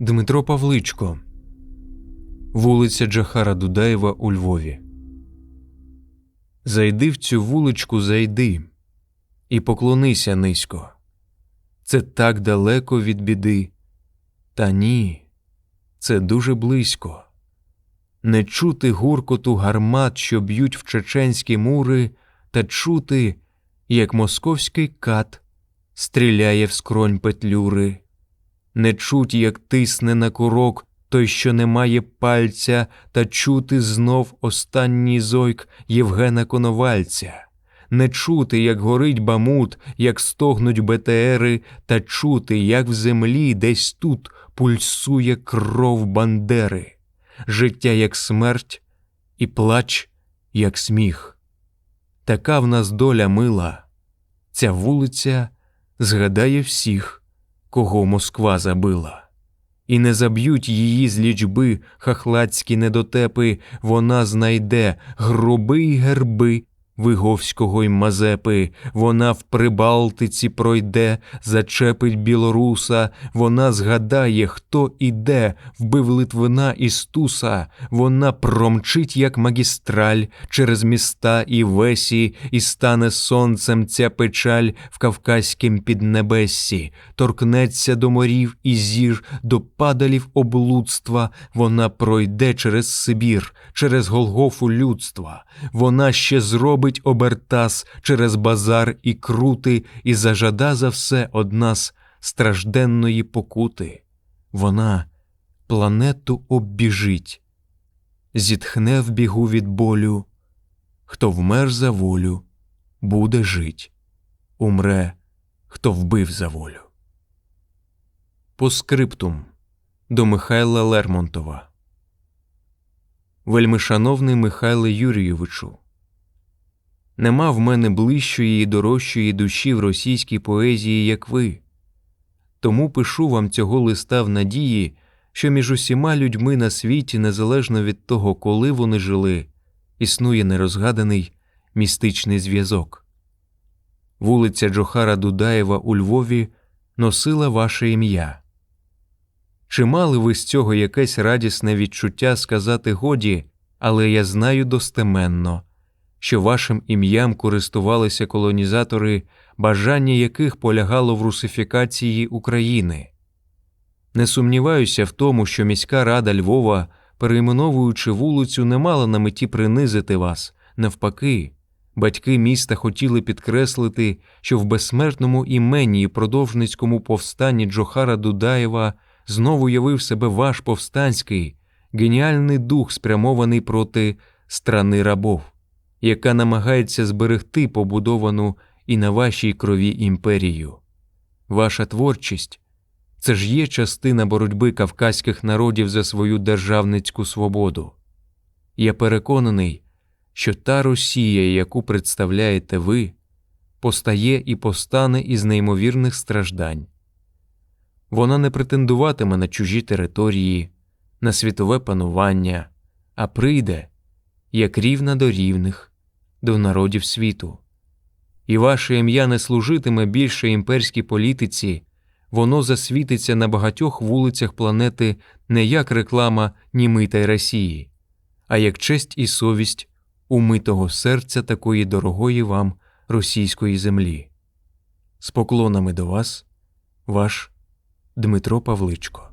Дмитро Павличко, вулиця Джахара Дудаєва у Львові. Зайди в цю вуличку, зайди і поклонися низько. Це так далеко від біди. Та ні, це дуже близько. Не чути гуркоту гармат, що б'ють в чеченські мури, та чути, як московський кат стріляє в скронь петлюри. Не чуть, як тисне на курок той, що не має пальця, та чути знов останній зойк Євгена Коновальця. Не чути, як горить бамут, як стогнуть БТРи, та чути, як в землі десь тут пульсує кров Бандери, життя як смерть, і плач, як сміх. Така в нас доля мила, ця вулиця згадає всіх, кого Москва забила. І не заб'ють її з лічби хахлацькі недотепи, вона знайде гроби й герби Виговського й Мазепи, вона в Прибалтиці пройде, зачепить білоруса, вона згадає, хто іде, вбив Литвина і Стуса, вона промчить, як магістраль, через міста і весі, і стане сонцем ця печаль в кавказькім піднебессі, торкнеться до морів і зір, до падалів облудства, вона пройде через Сибір, через Голгофу людства, вона ще зробить обертас через базар і крути, і зажада за все од нас стражденної покути. Вона планету оббіжить, зітхне в бігу від болю, хто вмер за волю, буде жить, умре, хто вбив за волю. По скриптум до Михайла Лермонтова. Вельмишановний Михайле Юрійовичу, нема в мене ближчої і дорожчої душі в російській поезії, як ви. Тому пишу вам цього листа в надії, що між усіма людьми на світі, незалежно від того, коли вони жили, існує нерозгаданий містичний зв'язок. Вулиця Джохара Дудаєва у Львові носила ваше ім'я. Чи мали ви з цього якесь радісне відчуття сказати годі, але я знаю достеменно, що вашим ім'ям користувалися колонізатори, бажання яких полягало в русифікації України. Не сумніваюся в тому, що міська рада Львова, перейменовуючи вулицю, не мала на меті принизити вас, навпаки. Батьки міста хотіли підкреслити, що в безсмертному імені і продовжницькому повстанні Джохара Дудаєва знову явив себе ваш повстанський, геніальний дух, спрямований проти страни рабов, яка намагається зберегти побудовану і на вашій крові імперію. Ваша творчість це ж є частина боротьби кавказьких народів за свою державницьку свободу. Я переконаний, що та Росія, яку представляєте ви, постає і постане із неймовірних страждань. Вона не претендуватиме на чужі території, на світове панування, а прийде як рівна до рівних, до народів світу. І ваше ім'я не служитиме більше імперській політиці, воно засвітиться на багатьох вулицях планети не як реклама німитої Росії, а як честь і совість умитого серця такої дорогої вам російської землі. З поклонами до вас, ваш Дмитро Павличко.